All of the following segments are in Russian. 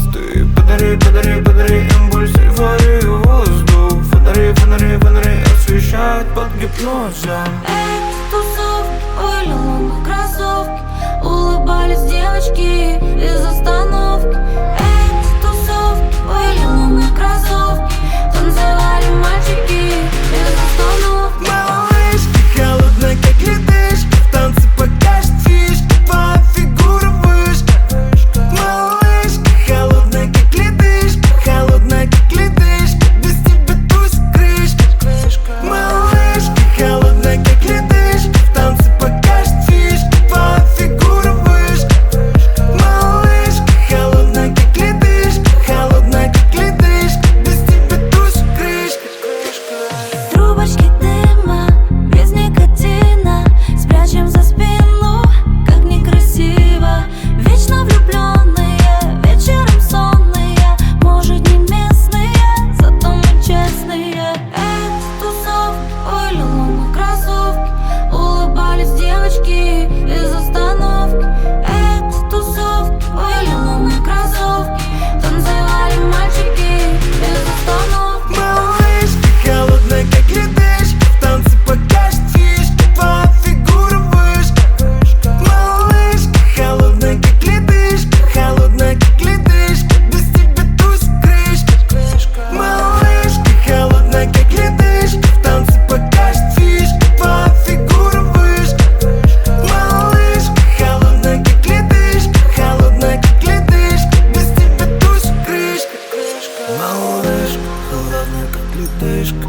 звезды Подари, подари, подари импульс, эйфорию, воздух Фонари, фонари, фонари освещают под гипнозом Эй!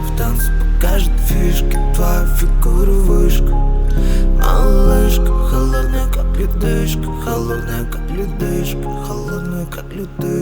В танце покажет фишки Твоя фигура вышка Малышка Холодная как ледышка Холодная как ледышка Холодная как ледышка.